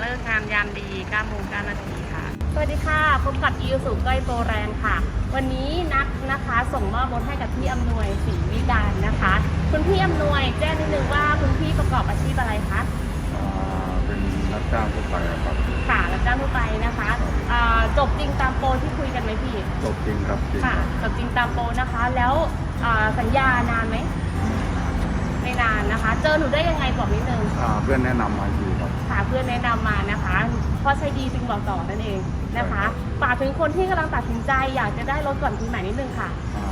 เลิกงานยามดี9โมง9นาทีค่ะ สวัสดีค่ะ พบกับอีสุก้อยโปรแรงค่ะ วันนี้นัดนะคะส่งมอบรถให้กับพี่อำนวยศรีวิการนะคะ คุณพี่อำนวยแจ้งนิดนึงว่าคุณพี่ประกอบอาชีพอะไรคะอ่าเป็นรับจ้างทั่วไปอะครับ ค่ะรับจ้างทั่วไปนะคะอ่าจบจริงตามโปรที่คุยกันไหมพี่ จบจริงครับจริงค่ะจบจริงตามโปรนะคะ แล้วอ่าสัญญานานไหม ไม่นานนะคะ เจอหนูได้ยังไงบอกนิดนึงอ่าเพื่อนแนะนำมาอยู่ครับค่ะเพื่อนแนะนำมานะคะ เพราะใช้ดีจึงบอกต่อนั่นเองนะคะใช่ครับฝากถึงคนที่กำลังตัดสินใจ อยากจะได้รถก่อนปีใหม่นิดนึงค่ะ อ่า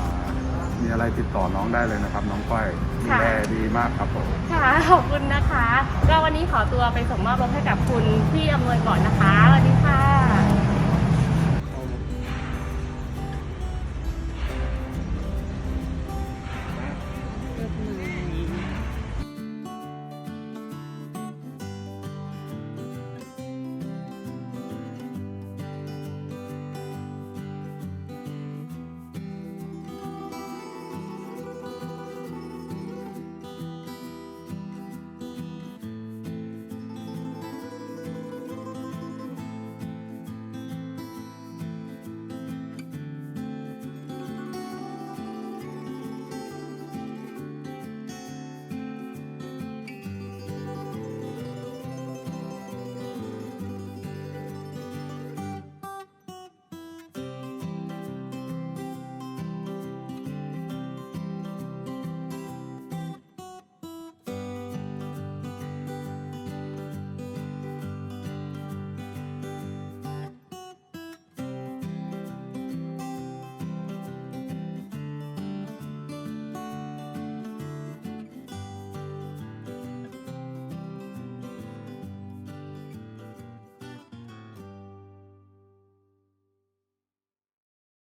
มีอะไรติดต่อน้องได้เลยนะครับ น้องก้อยดูค่ะ แลดีมากครับผม ค่ะขอบคุณนะคะ ก็วันนี้ขอตัวไปส่งมอบรถให้กับคุณพี่อำนวยก่อนนะคะสวัสดีค่ะ